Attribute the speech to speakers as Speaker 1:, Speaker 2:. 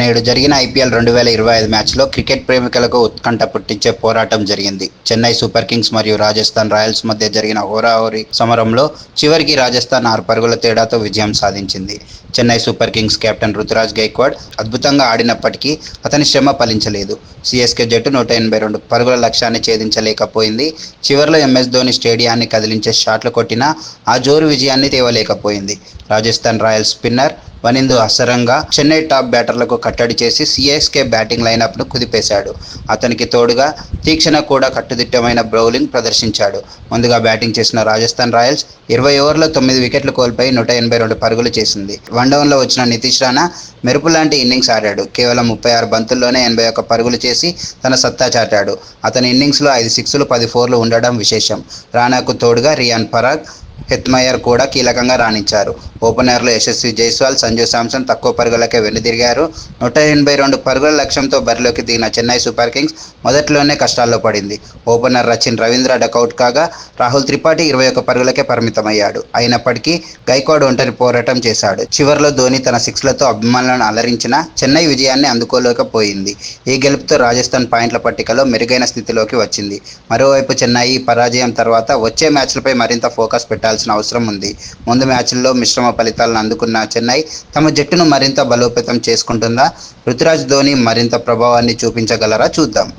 Speaker 1: నేడు జరిగిన ఐపీఎల్ రెండు వేల ఇరవై ఐదు మ్యాచ్లో క్రికెట్ ప్రేమికులకు ఉత్కంఠ పుట్టించే పోరాటం జరిగింది. చెన్నై సూపర్ కింగ్స్ మరియు రాజస్థాన్ రాయల్స్ మధ్య జరిగిన హోరాహోరీ సమరంలో చివరికి రాజస్థాన్ ఆరు పరుగుల తేడాతో విజయం సాధించింది. Chennai Super Kings captain Ruturaj Gaikwad అద్భుతంగా ఆడినప్పటికీ అతని శ్రమ ఫలించలేదు. సిఎస్కే జట్టు నూట ఎనభై రెండు పరుగుల లక్ష్యాన్ని ఛేదించలేకపోయింది. చివరిలో ఎంఎస్ ధోని స్టేడియాన్ని కదిలించే షాట్లు కొట్టినా ఆ జోరు విజయాన్ని తేవలేకపోయింది. Rajasthan Royals spinner Wanindu Hasaranga Chennai top బ్యాటర్లకు కట్టడి చేసి సిఎస్కే బ్యాటింగ్ లైనప్ను కుదిపేశాడు. అతనికి తోడుగా తీక్షణ కూడా కట్టుదిట్టమైన బౌలింగ్ ప్రదర్శించాడు. ముందుగా బ్యాటింగ్ చేసిన రాజస్థాన్ రాయల్స్ ఇరవై ఓవర్లో తొమ్మిది వికెట్లు కోల్పోయి నూట ఎనభై రెండు పరుగులు చేసింది. వన్ డౌన్లో వచ్చిన నితీష్ రాణా మెరుపు లాంటి ఇన్నింగ్స్ ఆడాడు. కేవలం ముప్పై ఆరు బంతుల్లోనే ఎనభై ఒక్క పరుగులు చేసి తన సత్తా చాటాడు. అతని ఇన్నింగ్స్లో ఐదు సిక్స్లు పది ఫోర్లు ఉండడం విశేషం. రాణాకు తోడుగా రియాన్ పరాగ్ హెత్మయర్ కూడా కీలకంగా రాణించారు. ఓపెనర్లు యశస్వి జైస్వాల్ సంజు శాంసన్ తక్కువ పరుగులకే వెనుదిరిగారు. నూట ఎనభై రెండు పరుగుల లక్ష్యంతో బరిలోకి దిగిన చెన్నై సూపర్ కింగ్స్ మొదట్లోనే కష్టాల్లో పడింది. ఓపెనర్ రచిన్ రవీంద్ర డకౌట్ కాగా రాహుల్ త్రిపాఠి ఇరవై ఒక్క పరుగులకే పరిమితమయ్యాడు. అయినప్పటికీ గైక్వాడ్ ఒంటరి పోరాటం చేశాడు. చివరిలో ధోని తన సిక్స్లతో అభిమానులను అలరించిన చెన్నై విజయాన్ని అందుకోలేకపోయింది ఈ గెలుపుతో రాజస్థాన్ పాయింట్ల పట్టికలో మెరుగైన స్థితిలోకి వచ్చింది. మరోవైపు చెన్నై పరాజయం తర్వాత వచ్చే మ్యాచ్లపై మరింత ఫోకస్ చేయాల్సిన అవసరం ఉంది. ముందు మ్యాచ్ల్లో మిశ్రమ ఫలితాలను అందుకున్న చెన్నై తమ జట్టును మరింత బలోపేతం చేసుకుంటుందా? రుతురాజ్ ధోని మరింత ప్రభావాన్ని చూపించగలరా? చూద్దాం.